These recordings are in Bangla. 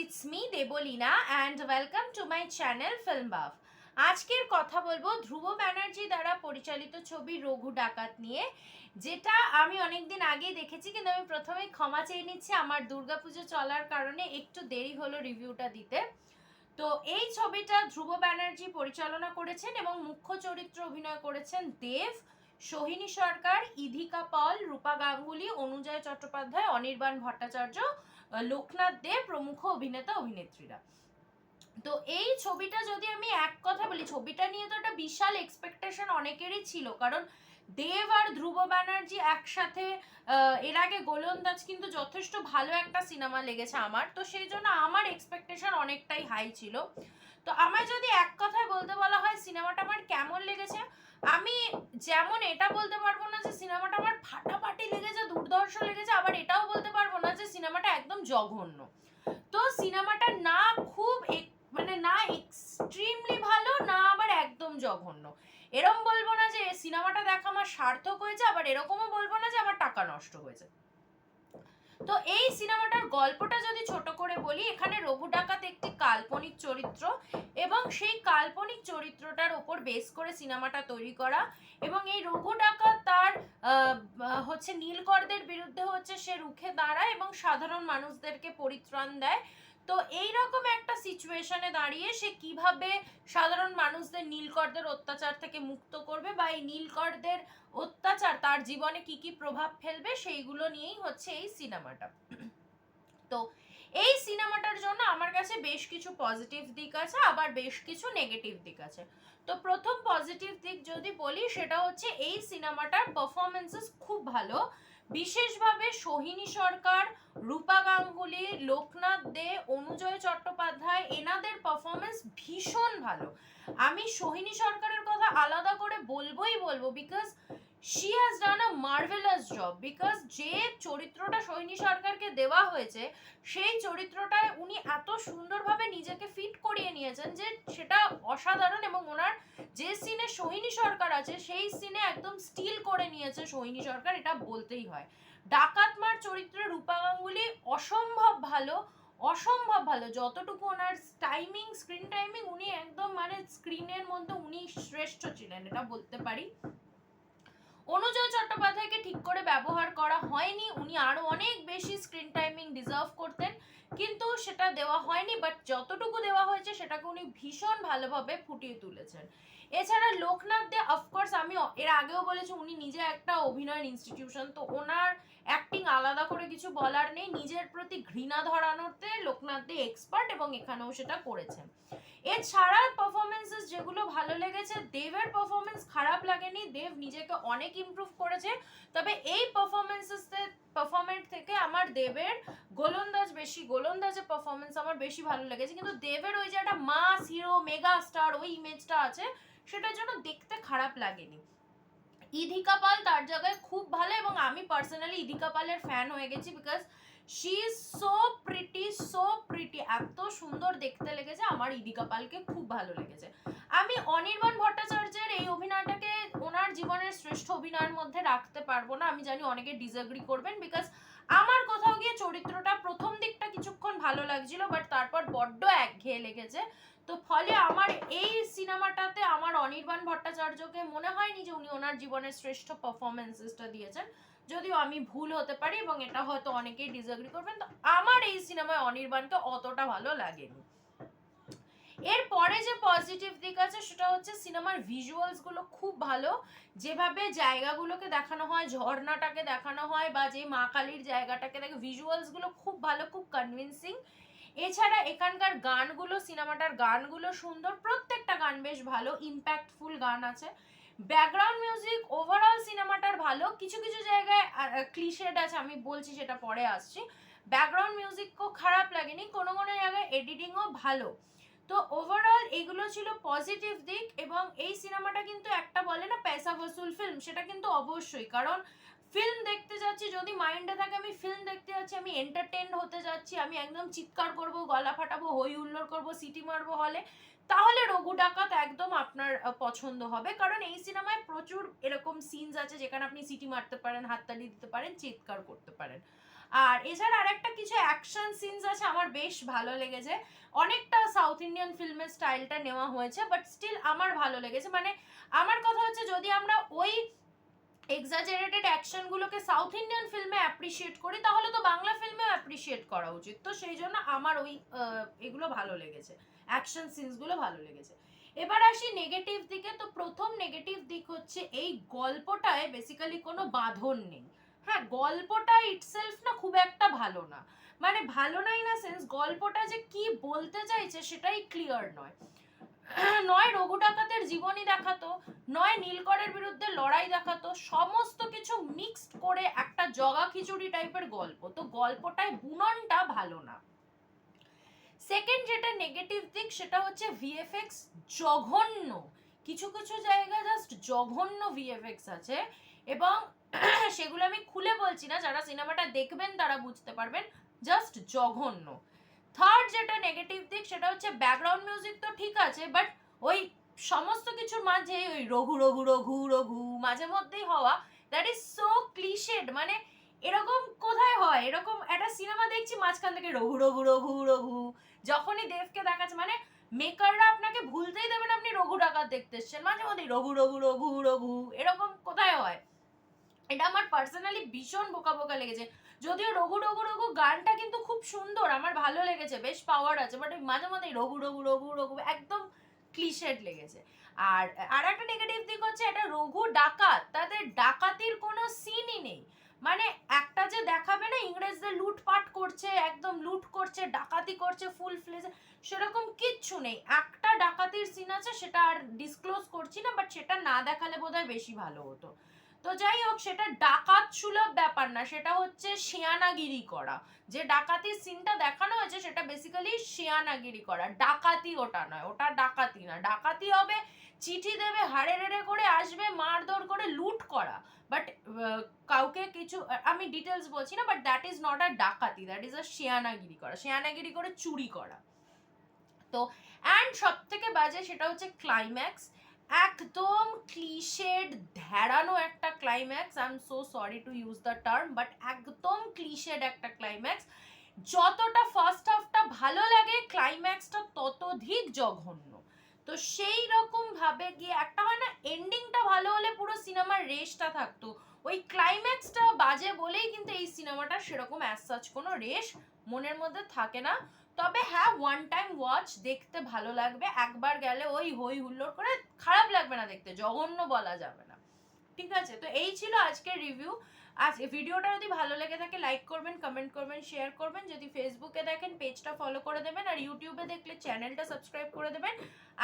It's me Deblina and welcome to my channel film buff আজকের কথা বলব ধ্রুব ব্যানার্জি দ্বারা পরিচালিত ছবি রঘু ডাকাত নিয়ে, যেটা আমি অনেকদিন আগেই দেখেছি, কিন্তু আমি প্রথমে ক্ষমা চেয়ে নিচ্ছি আমার দুর্গাপুজো চলার কারণে একটু দেরি হলো রিভিউটা দিতে। তো এই ছবিটা ধ্রুব ব্যানার্জি পরিচালনা করেছেন এবং মুখ্য চরিত্র অভিনয় করেছেন দেব, সোহিনী সরকার, ইধিকা পল, রূপা গাঙ্গুলি, অনুজয় চট্টোপাধ্যায়, অনির্বাণ ভট্টাচার্য লোকনাথ দে প্রমুখ অভিনেতা অভিনেত্রীরা। তো এই ছবিটা যদি আমি এক কথা বলি, ছবিটা নিয়ে তো একটা বিশাল এক্সপেকটেশন অনেকেরই ছিল, কারণ দেব আর ধ্রুব ব্যানার্জি একসাথে এর আগে গোলন্দাজ কিন্তু যথেষ্ট ভালো একটা সিনেমা লেগেছে আমার, তো সেই জন্য আমার এক্সপেকটেশন অনেকটাই হাই ছিল। তো আমায় যদি এক কথায় বলতে বলা হয়, সিনেমাটা আমার কেমন লেগেছে? আমি যেমন এটা বলতে পারব না যে সিনেমাটা আমার ফাটাফাটি লেগেছে, দুর্ধর্ষ লেগেছে, আবার এটাও বলতে পারব না যে সিনেমাটা একদম জঘন্য। তো সিনেমাটা না খুব মানে না এক্সট্রিমলি ভালো, না আবার একদম জঘন্য। এরম বলব না যে সিনেমাটা দেখা আমার সার্থক হয়েছে, আবার এরকমও বলব না যে আমার টাকা নষ্ট হয়েছে। তো এই সিনেমাটার গল্পটা যদি ছোট করে বলি, এখানে রঘু ডাকাত একটি কাল্পনিক চরিত্র এবং সেই কাল্পনিক চরিত্রটার ওপর বেস করে সিনেমাটা তৈরি করা এবং এই রঘু ডাকাত তার হচ্ছে নীলকরদের বিরুদ্ধে হচ্ছে সে রুখে দাঁড়ায় এবং সাধারণ মানুষদেরকে পরিত্রাণ দেয়। তো এই রকম একটা সিচুয়েশনে দাঁড়িয়ে সে কীভাবে সাধারণ মানুষদের নীলকরদের অত্যাচার থেকে মুক্ত করবে বা এই নীলকরদের অত্যাচার তার জীবনে কি কি প্রভাব ফেলবে সেইগুলো নিয়েই হচ্ছে এই সিনেমাটা তো এই সিনেমাটার জন্য আমার কাছে বেশ কিছু পজিটিভ দিক আছে, আবার বেশ কিছু নেগেটিভ দিক আছে। তো প্রথম পজিটিভ দিক যদি বলি, সেটা হচ্ছে এই সিনেমাটার পারফরমেন্সেস খুব ভালো। বিশেষভাবে সোহিনী সরকার, রূপা গাঙ্গুলি, লোকনাথ দে, অনুজয় চট্টোপাধ্যায়, এনাদের পারফরমেন্স ভীষণ ভালো। আমি সোহিনী সরকারের কথা আলাদা করে বলবোই বলব because she has done a marvellous job because যে চরিত্রটা সোহিনী সরকারকে দেওয়া হয়েছে, সেই চরিত্রটায় উনি এত সুন্দরভাবে নিজেকে ফিট করিয়ে নিয়েছেন যে সেটা অসাধারণ এবং ওনার যে সিনে সোহিনী সরকার আছে, সেই সিনে একদম স্টিল করে নিয়েছে সোহিনী সরকার, এটা বলতেই হয়। ডাকাতমার চরিত্রে রূপা গাঙ্গুলি অসম্ভব ভালো অসম্ভব ভালো। যতটুকু ওনার টাইমিং স্ক্রিন টাইমিং উনি একদম মানে স্ক্রিনের মধ্যে উনি শ্রেষ্ঠ ছিলেন, এটা বলতে পারি। অনুজয় চট্টোপাধ্যায়কে ঠিক করে ব্যবহার করা হয়নি, উনি আরও অনেক বেশি স্ক্রিন টাইমিং ডিজার্ভ করতেন, কিন্তু সেটা দেওয়া হয়নি বাট যতটুকু দেওয়া হয়েছে, সেটাকে উনি ভীষণ ভালোভাবে ফুটিয়ে তুলেছেন। এছাড়া লোকনাথ দে অফকোর্স আমি এর আগেও বলেছি উনি নিজে একটা অভিনয়ের ইনস্টিটিউশন তো ওনার অ্যাক্টিং আলাদা করে কিছু বলার নেই, নিজের প্রতি ঘৃণা ধরানোতে লোকনাথ দে এক্সপার্ট এবং এখানেও সেটা করেছেন। এছাড়া পারফরমেন্সেস যেগুলো ভালো লেগেছে, দেবের পারফরমেন্স খারাপ লাগেনি, দেব নিজেকে অনেক ইমপ্রুভ করেছে, তবে এই পারফরমেন্সেস পারফরমেন্ট থেকে আমার দেবের গোলন্দাজ বেশি, গোলন্দাজের পারফরমেন্স আমার বেশি ভালো লেগেছে, কিন্তু দেবের ওই যে একটা মাস হিরো মেগা স্টার ওই ইমেজটা আছে সেটার যেন দেখতে খারাপ লাগেনি। ইধিকা পাল তার জায়গায় খুব ভালো এবং আমি পার্সোনালি ইধিকা পালের ফ্যান হয়ে গেছি because she is so pretty so pretty এত সুন্দর দেখতে লেগেছে, আমার ইদিকা পালকে খুব ভালো লেগেছে। আমি অনির্বাণ ভট্টাচার্যের এই অভিনয়টাকে ওনার জীবনের শ্রেষ্ঠ অভিনয়ের মধ্যে রাখতে পারব না। আমি জানি অনেকে ডিসএগ্রি করবেন বিকজ আমার কোথাও গিয়ে চরিত্রটা প্রথম দিকটা কিছুক্ষণ ভালো লাগছিল বাট তারপর বড্ড একঘেয়ে লেগেছে। তো ফলে আমার এই সিনেমাটাতে আমার অনির্বাণ ভট্টাচার্যকে মনে হয়নি যে উনি ওনার জীবনের শ্রেষ্ঠ পারফরমেন্সেসটা দিয়েছেন। যদিও আমি ভুল হতে পারি এবং এটা হয়তো অনেকেই ডিসএগ্রি করবেন, তো আমার এই সিনেমায় অনির্বাণকে অতটা ভালো লাগেনি। এর পরে যে পজিটিভ দিক আছে সেটা হচ্ছে সিনেমার ভিজুয়ালসগুলো খুব ভালো। যেভাবে জায়গাগুলোকে দেখানো হয়, ঝর্ণাটাকে দেখানো হয় বা যে মা কালীর জায়গাটাকে দেখে ভিজুয়ালসগুলো খুব ভালো, খুব কনভিনসিং এছাড়া এখানকার গানগুলো সিনেমাটার গানগুলো সুন্দর, প্রত্যেকটা গান বেশ ভালো ইম্প্যাক্টফুল গান আছে। ব্যাকগ্রাউন্ড মিউজিক ওভারঅল সিনেমাটার ভালো। কিছু কিছু জায়গায় ক্লিশেড আছে, আমি বলছি সেটা পরে আসছি। ব্যাকগ্রাউন্ড মিউজিকও খারাপ লাগেনি, কোনো কোনো জায়গায় এডিটিংও ভালো। তো ওভারঅল এগুলো ছিল পজিটিভ দিক এবং এই সিনেমাটা কিন্তু একটা বলে না পয়সা বসুল ফিল্ম সেটা কিন্তু অবশ্যই। কারণ ফিল্ম দেখতে যাচ্ছি, যদি মাইন্ডে থাকে আমি ফিল্ম দেখতে যাচ্ছি, আমি এন্টারটেন হতে যাচ্ছি, আমি একদম চিৎকার করব, গলা ফাটাবো, হই হুল্লোড় করব, সিটি মারবো হলে তাহলে রঘু ডাকাত একদম আপনার পছন্দ হবে। কারণ এই সিনেমায় প্রচুর এরকম সিনস আছে যেখানে আপনি সিটি মারতে পারেন, হাততালি দিতে পারেন, চিৎকার করতে পারেন। আর এছাড়া আরেকটা কিছু অ্যাকশন সিনস আছে, আমার বেশ ভালো লেগেছে। অনেকটা সাউথ ইন্ডিয়ান ফিল্মের স্টাইলটা নেওয়া হয়েছে বাট স্টিল আমার ভালো লেগেছে। মানে আমার কথা হচ্ছে, যদি আমরা ওই এক্সাজারেটেড অ্যাকশনগুলোকে সাউথ ইন্ডিয়ান ফিল্মে অ্যাপ্রিসিয়েট করি, তাহলে তো বাংলা ফিল্মেও অ্যাপ্রিসিয়েট করা উচিত। তো সেই জন্য আমার ওই এগুলো ভালো লেগেছে। অ্যাকশন সিনসগুলো ভালো লেগেছে। এবার আসি নেগেটিভ দিকে। তো প্রথম নেগেটিভ দিক হচ্ছে, এই গল্পটায় বেসিক্যালি কোনো বাঁধন নেই। হ্যাঁ গল্পটা ইটসেলফ না খুব একটা ভালো না। মানে ভালো নাই না সেন্স গল্পটা যে কি বলতে চাইছে সেটাই ক্লিয়ার নয়। নয় রঘু ডাকাতের জীবনী দেখাতো, নয় নীলকরের বিরুদ্ধে লড়াই দেখাতো, সমস্ত কিছু মিক্সড করে একটা জগা খিচুড়ি টাইপের গল্প। তো গল্পটায় বুননটা ভালো না। সেকেন্ড যেটা নেগেটিভ দিক সেটা হচ্ছে ভিএফএক্স জঘন্য। কিছু কিছু জায়গা জাস্ট জঘন্য ভিএফএক্স আছে এবং সেগুলো আমি খুলে বলছি না, যারা সিনেমাটা দেখবেন তারা বুঝতে পারবেন জাস্ট জঘন্য। থার্ড যেটা নেগেটিভ দিক, সেটা হচ্ছে ব্যাকগ্রাউন্ড মিউজিক তো ঠিক আছে বাট ওই সমস্ত কিছুর মাঝে ওই রঘু রঘু রঘু রঘু, মাঝে মধ্যেই হওয়া দ্যাট ইজ সো ক্লিশেড মানে এরকম কোথায় হয়? এরকম একটা সিনেমা দেখছি, মাঝখান থেকে রঘু রঘু রঘু রঘু, যখনই দেবকে দেখাচ্ছে মানে মেকাররা আপনাকে ভুলতেই দেবেন, আপনি রঘু ডাকাত দেখতে এসছেন, মাঝে মধ্যেই রঘু রঘু রঘু রঘু, এরকম কোথায় হয়? এটা আমার পার্সোনালি ভীষণ বোকা বোকা লেগেছে। যদিও রঘু রঘু রঘু গানটা কিন্তু খুব সুন্দর, আমার ভালো লেগেছে, বেশ পাওয়ার আছে বাট মাঝে মাঝে রঘু রঘু রঘু রঘু একদম ক্লিশেড লেগেছে। আর আর একটা নেগেটিভ দিক হচ্ছে, এটা রঘু ডাকাত, তাদের ডাকাতির কোনো সিনই নেই। মানে একটা যে দেখাবে না, ইংরেজদের লুটপাট করছে, একদম লুট করছে, ডাকাতি করছে ফুল ফ্লেজ সেরকম কিচ্ছু নেই। একটা ডাকাতির সিন আছে, সেটা আর ডিসক্লোজ করছি না বাট সেটা না দেখালে বোধহয় বেশি ভালো হতো। তো যাই হোক, সেটা ডাকাত সুলভ ব্যাপার না, সেটা হচ্ছে শিয়ানাগিরি করা। যে ডাকাতির সিনটা দেখানো হয়েছে, সেটা বেসিক্যালি শিয়ানাগিরি করা। ডাকাতি ওটা নয়, ওটা ডাকাতি না। ডাকাতি হবে, চিঠি দেবে, হাড়ে রেড়ে করে আসবে, মারধর করে লুট করা। বাট কাউকে কিছু, আমি ডিটেলস বলছি না but that is not a ডাকাতি দ্যাট ইজ আ শিয়ানাগিরি করা। শিয়ানাগিরি করে চুরি করা। তো অ্যান্ড সব থেকে বাজে সেটা হচ্ছে ক্লাইম্যাক্স একদম ক্লিশেড ধ্যাড়ানো একটা climax I am so sorry to use the term but একদম ক্লিশেড একটা ক্লাইম্যাক্স যতটা ফার্স্ট হাফটা ভালো লাগে ক্লাইম্যাক্সটা ততধিক জঘন্য। তো সেই রকম ভাবে গিয়ে একটা হয় না এন্ডিংটা ভালো হলে পুরো সিনেমার রেশটা থাকতো। ওই ক্লাইম্যাক্সটা বাজে বলেই কিন্তু এই সিনেমাটা সেরকম অ্যাজ সাচ কোনো রেশ মনের মধ্যে থাকে না। তবে হ্যাঁ ওয়ান টাইম ওয়াচ দেখতে ভালো লাগবে। একবার গেলে ওই হই হুল্লোড় করে খারাপ লাগবে না দেখতে, জঘন্য বলা যাবে না। ঠিক আছে? তো এই ছিল আজকের রিভিউ আজ ভিডিওটা যদি ভালো লেগে থাকে লাইক করবেন কমেন্ট করবেন শেয়ার করবেন। যদি ফেসবুকে দেখেন পেজটা ফলো করে দেবেন। আর ইউটিউবে দেখলে চ্যানেলটা সাবস্ক্রাইব করে দেবেন।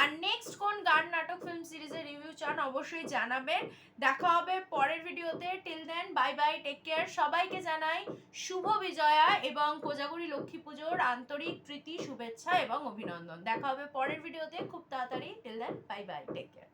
আর নেক্সট কোন গান নাটক ফিল্ম রিভিউ চান অবশ্যই জানাবেন। দেখা হবে পরের ভিডিওতে। Till then bye bye take care সবাইকে জানাই শুভ বিজয়া এবং কোজাগুড়ি লক্ষ্মী পুজোর আন্তরিক প্রীতি, শুভেচ্ছা এবং অভিনন্দন। দেখা হবে পরের ভিডিওতে। খুব তাড়াতাড়ি। Till then bye bye take care